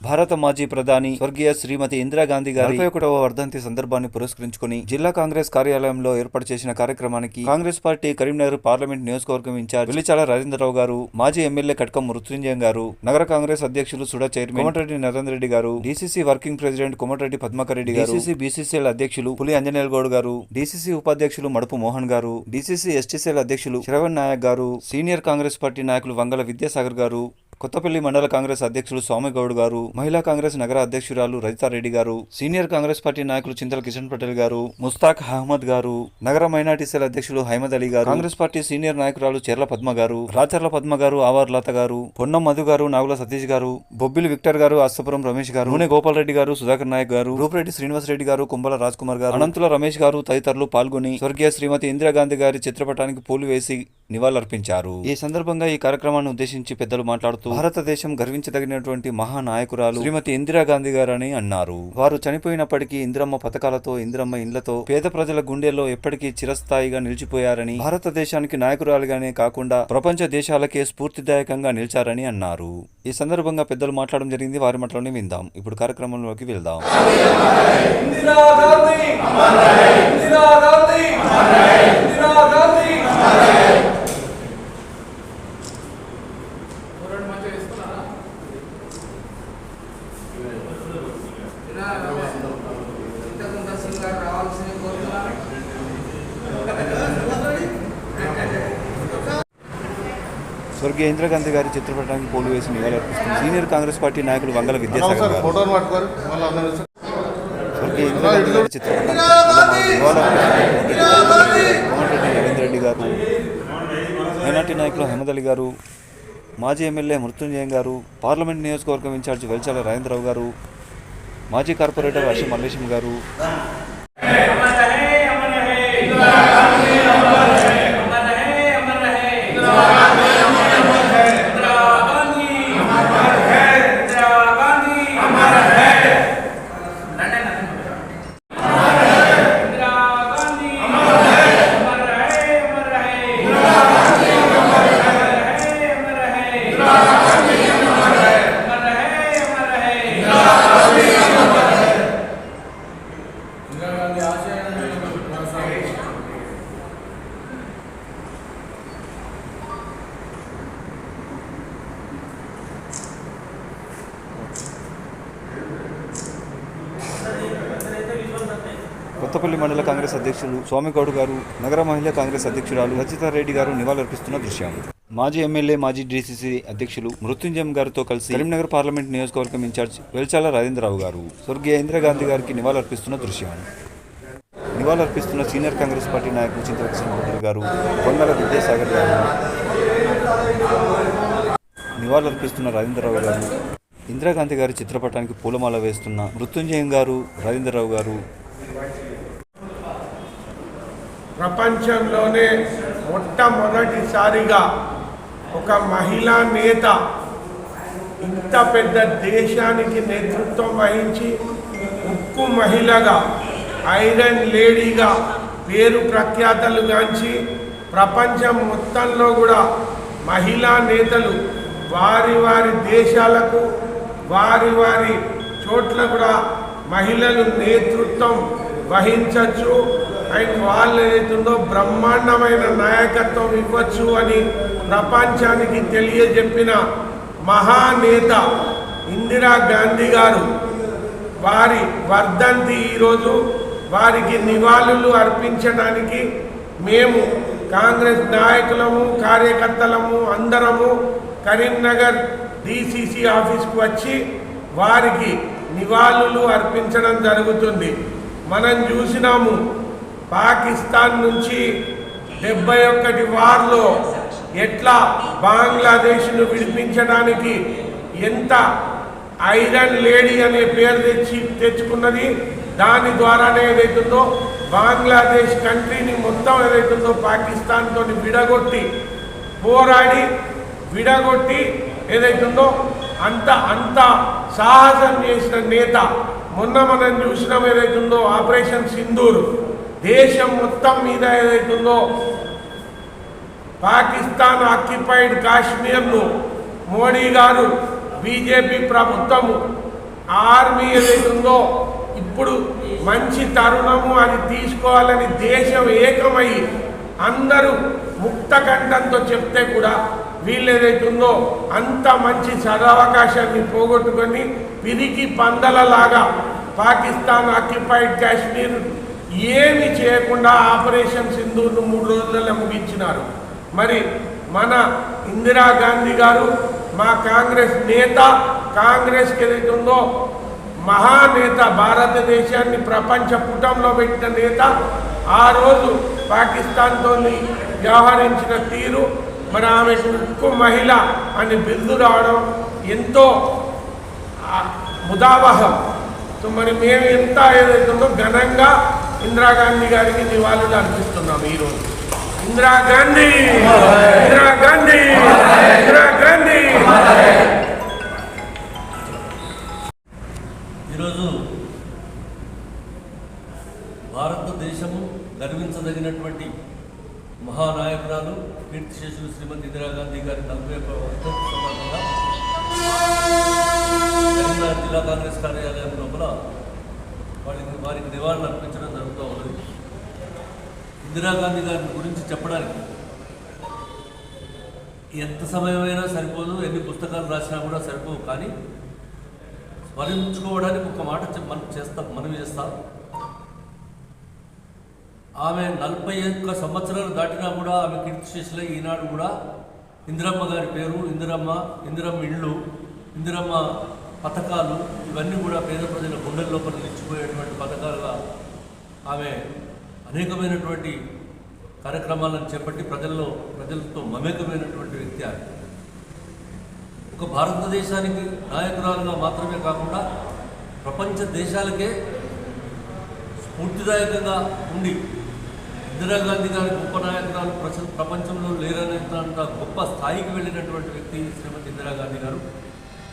భారత మాజీ ప్రధాని స్వర్గీయ శ్రీమతి ఇందిరాగాంధీ గారి నలభై ఒకటవ వర్ధంతి సందర్భాన్ని పురస్కరించుకుని జిల్లా కాంగ్రెస్ కార్యాలయంలో ఏర్పాటు చేసిన కార్యక్రమానికి కాంగ్రెస్ పార్టీ కరీంనగర్ పార్లమెంట్ నియోజకవర్గం ఇన్ఛార్జ్ వెల్లిచాల రాజేంద్రరావు గారు మాజీ ఎమ్మెల్యే కట్కం మృత్యుంజయం గారు నగర కాంగ్రెస్ అధ్యక్షులు సుడా చైర్మన్ కోమటిరెడ్డి నరేంద్ర రెడ్డి గారు DCC working president Komatireddy Padmakar Reddy గారు డీసీసీ బీసీసీఎల్ అధ్యక్షులు పులి అంజనేయుల గౌడ్ గారు డీసీసీ ఉపాధ్యక్షులు మడుపు మోహన్ గారు డీసీసీ ఎస్టీసీఎల్ అధ్యక్షులు శ్రవణ్ నాయక్ గారు సీనియర్ కాంగ్రెస్ పార్టీ నాయకులు వంగల విద్యాసాగర్ గారు కొత్తపల్లి మండల కాంగ్రెస్ అధ్యక్షులు స్వామిగౌడ్ గారు మహిళా కాంగ్రెస్ నగర అధ్యక్షురాలు రజితారెడ్డి గారు సీనియర్ కాంగ్రెస్ పార్టీ నాయకులు చింతల కిషన్ పటేల్ గారు ముస్తాక్ అహ్మద్ గారు నగర మైనార్టీ సెల్ అధ్యక్షులు హైమద్ అలీ గారు కాంగ్రెస్ పార్టీ సీనియర్ నాయకురాలు చెర్ల పద్మ గారు రాచర్ల పద్మ గారు ఆవార్ లత గారు పొన్నం మధు గారు నాగుల సతీష్ గారు బొబ్బిలి విక్టర్ గారు అస్తపురం రమేష్ గారు నూనె గోపాల్ రెడ్డి గారు సుధాకర్ నాయక్ గారు రూపరెడ్డి శ్రీనివాస్ రెడ్డి గారు కుంబల రాజ్ కుమార్ గారు అనంతుల రమేష్ గారు తదితరులు పాల్గొని స్వర్గీయ శ్రీమతి ఇందిరాగాంధీ గారి చిత్రపటానికి పూలు వేసి నివాళులర్పించారు. ఈ సందర్భంగా ఈ కార్యక్రమాన్ని ఉద్దేశించి పెద్దలు మాట్లాడుతూ భారతదేశం గర్వించదగినటువంటి మహానాయకురాలు శ్రీమతి ఇందిరాగాంధీ గారని అన్నారు. వారు చనిపోయినప్పటికీ ఇందిరమ్మ పథకాలతో ఇందిరమ్మ ఇండ్లతో పేద ప్రజల గుండెల్లో ఎప్పటికీ చిరస్థాయిగా నిలిచిపోయారని భారతదేశానికి నాయకురాలుగానే కాకుండా ప్రపంచ దేశాలకే స్ఫూర్తిదాయకంగా నిలిచారని అన్నారు. ఈ సందర్భంగా పెద్దలు మాట్లాడడం జరిగింది. వారి మాటలోనే విందాం. ఇప్పుడు కార్యక్రమంలోకి వెళ్దాం. స్వర్గీయ ఇందిరాగాంధీ గారి చిత్రపటానికి పూలు వేసి నివాళులర్పిస్తున్న సీనియర్ కాంగ్రెస్ పార్టీ నాయకులు వంగల విద్యాసాగర్ గారు. ఇందిరాగాంధీ గారి చిత్రపటానికి కోమటిరెడ్డి రవీంద్ర రెడ్డి గారు మైనార్టీ నాయకులు అహ్మద్ అలీ గారు మాజీ ఎమ్మెల్యే మృత్యుంజయం గారు పార్లమెంట్ నియోజకవర్గం ఇన్ఛార్జి వెల్చాల రాజేంద్రరావు గారు మాజీ కార్పొరేటర్ హర్ష మల్లేశం గారు. కొత్తపల్లి మండల కాంగ్రెస్ అధ్యక్షులు స్వామిగౌడ్ గారు నగర మహిళా కాంగ్రెస్ అధ్యక్షురాలు రజితారెడ్డి గారు నివాళులర్పిస్తున్న దృశ్యం. మాజీ ఎమ్మెల్యే మాజీ డీసీసీ అధ్యక్షులు మృత్యుంజయం గారితో కలిసి కరీంనగర్ పార్లమెంట్ నియోజకవర్గం ఇన్ఛార్జ్ వెల్చాల రాజేంద్రరావు గారు స్వర్గీయ ఇందిరాగాంధీ గారికి నివాళులర్పిస్తున్న దృశ్యం. నివాళులర్పిస్తున్న సీనియర్ కాంగ్రెస్ పార్టీ నాయకులు చింతలకృష్ణ గారు కొండల విద్యాసాగర్ గారు. నివాళులర్పిస్తున్న రాజేంద్రరావు గారు ఇందిరాగాంధీ గారి చిత్రపటానికి పూలమాల వేస్తున్న మృత్యుంజయం గారు రాజేంద్రరావు గారు. ప్రపంచంలోనే మొట్టమొదటిసారిగా ఒక మహిళా నేత ఇంత పెద్ద దేశానికి నేతృత్వం వహించి ఉక్కు మహిళగా ఐరన్ లేడీగా పేరు ప్రఖ్యాతలు గాంచి ప్రపంచం మొత్తంలో కూడా మహిళా నేతలు వారి వారి దేశాలకు వారి వారి చోట్ల కూడా మహిళలు నేతృత్వం వహించవచ్చు ఆయన వాళ్ళు ఏదైతుందో బ్రహ్మాండమైన నాయకత్వం ఇవ్వచ్చు అని ప్రపంచానికి తెలియజెప్పిన మహానేత ఇందిరా గాంధీ గారు వారి వర్ధంతి ఈరోజు వారికి నివాళులు అర్పించడానికి మేము కాంగ్రెస్ నాయకులము కార్యకర్తలము అందరము కరీంనగర్ డిసిసి ఆఫీస్కు వచ్చి వారికి నివాళులు అర్పించడం జరుగుతుంది. మనం చూసినాము పాకిస్తాన్ నుంచి డెబ్బై ఒక్కటి వార్లో ఎట్లా బంగ్లాదేశ్ను విడిపించడానికి ఎంత ఐరన్ లేడీ అనే పేరు తెచ్చి తెచ్చుకున్నది దాని ద్వారానే ఏదైతుందో బంగ్లాదేశ్ కంట్రీని మొత్తం ఏదైతుందో పాకిస్తాన్తో విడగొట్టి పోరాడి విడగొట్టి ఏదైతుందో అంత అంత సాహసం చేసిన నేత. మొన్న మనం చూసినాం ఏదైతుందో ఆపరేషన్ సింధూరు. దేశం మొత్తం మీద ఏదైతుందో పాకిస్తాన్ ఆక్యుపైడ్ కాశ్మీర్ను. మోడీ గారు బీజేపీ ప్రభుత్వము ఆర్మీ ఏదైతుందో ఇప్పుడు మంచి తరుణము అది తీసుకోవాలని దేశం ఏకమై అందరూ ముక్త కంఠంతో చెప్తే కూడా వీళ్ళు ఏదైతుందో అంత మంచి సదవకాశాన్ని పోగొట్టుకొని పిరికి పందలలాగా పాకిస్తాన్ ఆక్యుపైడ్ కాశ్మీర్ ఏమి చేయకుండా ఆపరేషన్ సింధూర్ను మూడు రోజులలో ముగించినారు. మరి మన ఇందిరాగాంధీ గారు మా కాంగ్రెస్ నేత కాంగ్రెస్కి ఏదైతే ఉందో మహానేత భారతదేశాన్ని ప్రపంచ పుటంలో పెట్టిన నేత ఆ రోజు పాకిస్తాన్తో వ్యవహరించిన తీరు మరి ఆమె ఉక్కు మహిళ అని బిరుదు రావడం ఎంతో ముదావహం. సో మరి మేము ఎంత ఏదైతుందో ఘనంగా ఇందిరాగాంధీ గారికి నివాళులు అర్పిస్తున్నాం ఈరోజు. ఇందిరాగాంధీ! ఇందిరాగాంధీ! ఇందిరాగాంధీ! ఈరోజు భారతదేశము గర్వించదగినటువంటి మహానాయకురాలు కీర్తిశేషులు శ్రీమతి ఇందిరాగాంధీ గారి నలభై ఒక్క సందర్భంగా కరీంనగర్ జిల్లా కాంగ్రెస్ కార్యాలయం లోపల వారికి వారికి నివాళులు అర్పించడం జరుగుతూ ఉన్నది. ఇందిరాగాంధీ గారి గురించి చెప్పడానికి ఎంత సమయమైనా సరిపోదు ఎన్ని పుస్తకాలు రాసినా కూడా సరిపోవు కానీ స్మరించుకోవడానికి ఒక మాట మనం చేస్తాం మనం చేస్తాం. ఆమె నలభై ఒక్క సంవత్సరాలు దాటినా కూడా ఆమె కీర్తిశేషులై ఈనాడు కూడా ఇందిరమ్మ గారి పేరు ఇందిరమ్మ ఇందిరమ్మ ఇళ్ళు ఇందిరమ్మ పథకాలు ఇవన్నీ కూడా పేద ప్రజల గుండెల లోపల నిలిచిపోయేటువంటి పథకాలుగా ఆమె అనేకమైనటువంటి కార్యక్రమాలను చేపట్టి ప్రజల్లో ప్రజలతో మమేకమైనటువంటి వ్యక్తి ఆమె. ఒక భారతదేశానికి నాయకురాలుగా మాత్రమే కాకుండా ప్రపంచ దేశాలకే స్ఫూర్తిదాయకంగా ఉండి ఇందిరాగాంధీ గారి గొప్ప నాయకురాలు ప్రచ ప్రపంచంలో లేరనేంత గొప్ప స్థాయికి వెళ్ళినటువంటి వ్యక్తి శ్రీమతి ఇందిరాగాంధీ గారు.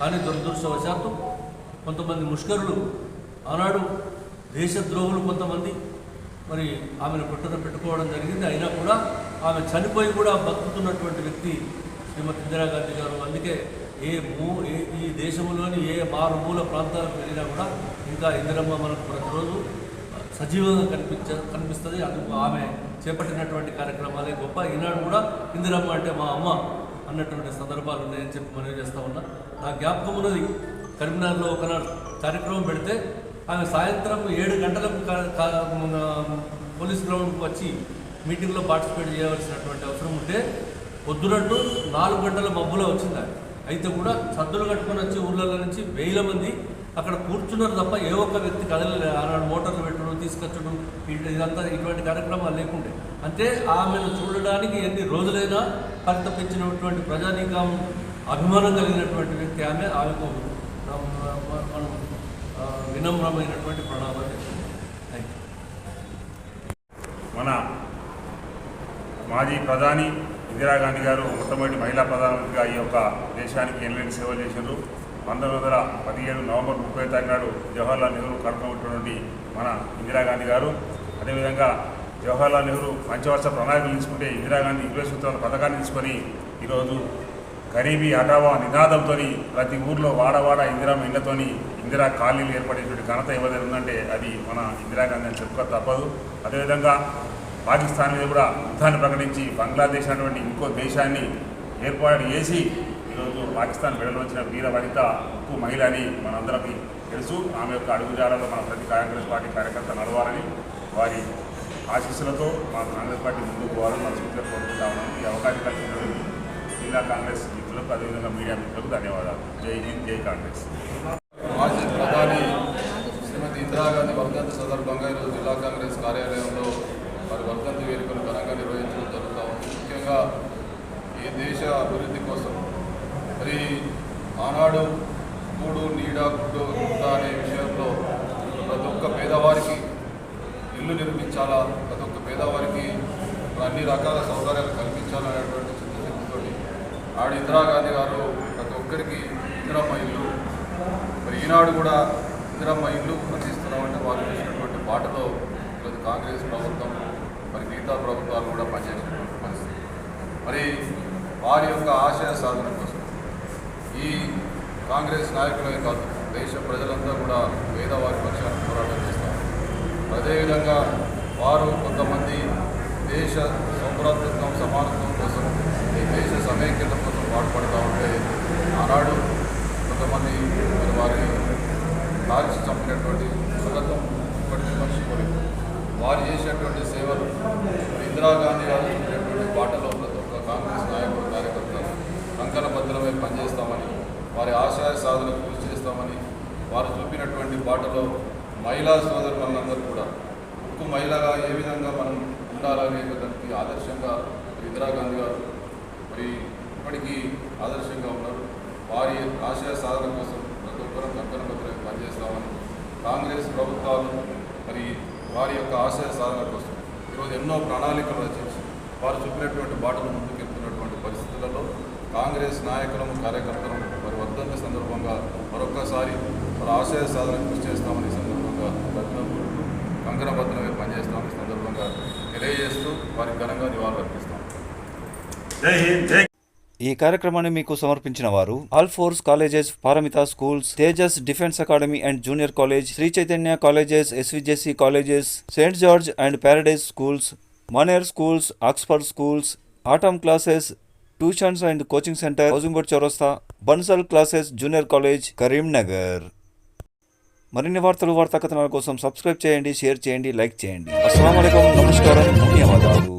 కానీ దురదృష్టవశాత్తు కొంతమంది ముష్కరులు ఆనాడు దేశద్రోహులు కొంతమంది మరి ఆమెను పుట్టున పెట్టుకోవడం జరిగింది. అయినా కూడా ఆమె చనిపోయి కూడా బతుకుతున్నటువంటి వ్యక్తి శ్రీమతి ఇందిరాగాంధీ గారు. అందుకే ఏ మూ ఏ ఈ దేశంలోని ఏ మారుమూల ప్రాంతాలకు వెళ్ళినా కూడా ఇంకా ఇందిరమ్మ మనకు ప్రతిరోజు సజీవంగా కనిపించ కనిపిస్తుంది. అందుకు ఆమె చేపట్టినటువంటి కార్యక్రమాలే గొప్ప. ఈనాడు కూడా ఇందిరమ్మ అంటే మా అమ్మ అన్నటువంటి సందర్భాలు ఉన్నాయని చెప్పి మనవి చేస్తూ ఉన్నా. నా జ్ఞాపకం ఉన్నది. కరీంనగర్లో ఒకనాడు కార్యక్రమం పెడితే ఆమె సాయంత్రం ఏడు గంటలకు మన పోలీస్ గ్రౌండ్కి వచ్చి మీటింగ్లో పార్టిసిపేట్ చేయవలసినటువంటి అవసరం ఉంటే పొద్దునట్టు నాలుగు గంటల మబ్బులో వచ్చింది ఆమె. అయితే కూడా సద్దులు కట్టుకొని వచ్చి ఊళ్ళలో నుంచి వేల మంది అక్కడ కూర్చున్నారు తప్ప ఏ ఒక్క వ్యక్తి కదలలే. ఆనాడు మోటార్లు పెట్టడం తీసుకొచ్చడం ఇటు- ఇదంతా ఇటువంటి కార్యక్రమాలు లేకుండే. అంటే ఆమెను చూడడానికి ఎన్ని రోజులైనా పరితపించినటువంటి ప్రజానీకం అభిమానం కలిగినటువంటి వ్యక్తి ఆమె. ఆమెకు వినమ్రమైనటువంటి ప్రణామాలు మన మాజీ ప్రధాని ఇందిరాగాంధీ గారు మొట్టమొదటి మహిళా ప్రధానమంత్రిగా ఈ యొక్క దేశానికి ఎన్నెన్ని సేవలు చేశారు పంతొమ్మిది వందల పదిహేడు నవంబర్ ముప్పై తారీఖు నాడు జవహర్లాల్ నెహ్రూ కడుపునటువంటి మన ఇందిరాగాంధీ గారు అదేవిధంగా జవహర్లాల్ నెహ్రూ పంచవర్ష ప్రణాళికలు తీసుకుంటే ఇందిరాగాంధీ ఇరవై సూత్రాల పథకాన్ని తీసుకొని ఈరోజు గరీబీ హఠావా నినాదంతో ప్రతి ఊర్లో వాడవాడ ఇందిరా ఇళ్ళతోని ఇందిరా ఖాళీలు ఏర్పడేటువంటి ఘనత ఎవరైనా ఉందంటే అది మన ఇందిరాగాంధీ అని చెప్పుకో తప్పదు. అదేవిధంగా పాకిస్తాన్ మీద కూడా యుద్ధాన్ని ప్రకటించి బంగ్లాదేశ్ అనేటువంటి ఇంకో దేశాన్ని ఏర్పాటు చేసి ఈరోజు పాకిస్తాన్ మెడలో వచ్చిన వీర వనిత ఉక్కు మహిళ అని మనందరికీ తెలుసు. ఆమె యొక్క అడుగుజాడలో మన ప్రతి కాంగ్రెస్ పార్టీ కార్యకర్త నడవాలని వారి ఆశీస్సులతో మా కాంగ్రెస్ పార్టీ ముందుకు పోవాలని మనస్ఫూర్తిగా కోరుకుంటా ఉన్నాం. ఈ అవకాశం కల్పించడం జిల్లా కాంగ్రెస్ మిత్రులకు అదేవిధంగా మీడియా మిత్రులకు ధన్యవాదాలు. జై హింద్ జై కాంగ్రెస్. మాజీ ప్రధాని శ్రీమతి ఇందిరాగాంధీ వర్ధంతి సందర్భంగా ఈరోజు జిల్లా కాంగ్రెస్ కార్యాలయంలో మరి వర్ధంతి వేడుకలు ఘనంగా నిర్వహించడం జరుగుతూ ఉంది. ముఖ్యంగా ఈ దేశ అభివృద్ధి కోసం మరి ఆనాడు కూడు నీడ గుడ్డు గుట్ట అనే విషయంలో ప్రతి ఒక్క పేదవారికి ఇల్లు నిర్మించాలా ప్రతి ఒక్క పేదవారికి అన్ని రకాల సౌకర్యాలు కల్పించాలనేటువంటి ఆడు ఇందిరాగాంధీ గారు ప్రతి ఒక్కరికి ఇందిరమ్మ ఇల్లు. మరి ఈనాడు కూడా ఇందిరమ్మ ఇల్లు అందిస్తున్నామంటే వారు చేసినటువంటి బాటలో ఈరోజు కాంగ్రెస్ ప్రభుత్వం మరి మిగతా ప్రభుత్వాలు కూడా పనిచేసినటువంటి పరిస్థితి. మరి వారి యొక్క ఆశయ సాధన కోసం ఈ కాంగ్రెస్ నాయకులే కాదు దేశ ప్రజలంతా కూడా పేదవారి పక్షాన్ని పోరాటం చేస్తారు. అదేవిధంగా వారు కొంతమంది దేశ సౌభ్రాతృత్వం సమానత్వం కోసం దేశ సమైక్యత కోసం పాటుపడుతూ ఉంటే ఆనాడు కొంతమంది వారి లాల్చి చంపినటువంటి సుగతం ఇప్పటికీ మర్చిపోలేదు. వారు చేసినటువంటి సేవలు ఇందిరాగాంధీ గారు చూపినటువంటి బాటలో ఉన్న కాంగ్రెస్ నాయకుడు కార్యకర్తలు కంకణ పనిచేస్తామని వారి ఆశయ సాధనకు కృషి చేస్తామని వారు చూపినటువంటి బాటలో మహిళా సోదరులందరూ కూడా ఉక్కు మహిళగా ఏ విధంగా మనం ఉండాలనే దానికి ఆదర్శంగా ఇందిరాగాంధీ గారు మరి ఇప్పటికీ ఆదర్శంగా ఉన్నారు. వారి ఆశయ సాధన కోసం ప్రతి ఒక్కరూ కంకణ పనిచేస్తామని కాంగ్రెస్ ప్రభుత్వాలు మరి వారి యొక్క ఆశయ సాధన కోసం ఈరోజు ఎన్నో ప్రణాళికలు రచించి వారు చూపినటువంటి బాటలు ముందుకెళ్తున్నటువంటి పరిస్థితులలో కాంగ్రెస్ నాయకులను కార్యకర్తలను వారి వర్ధంతి సందర్భంగా మరొక్కసారి మరి ఆశయ సాధన కృషి చేస్తామని సందర్భంగా సందర్భంగా రత్నపూర్లు కంకణబద్ధమే పనిచేస్తామని సందర్భంగా తెలియజేస్తూ వారికి ఘనంగా నివాళులు అర్పిస్తాం జై హింద్ జై ఈ కార్యక్రమాన్ని మీకు సమర్పించిన వారు Alphores colleges Paramita schools Tejas defence academy and junior college Sri Chaitanya colleges SVJC colleges Saint George and Paradise schools Maner schools Oxford schools atom classes tuitions and coaching centre housing board Chowrasta Bansal classes junior college Karimnagar. మరిన్ని వార్తలు వార్తా కథనాల కోసం subscribe చేయండి share చేయండి like చేయండి. అస్సలం నమస్కారం ధన్యవాదాలు.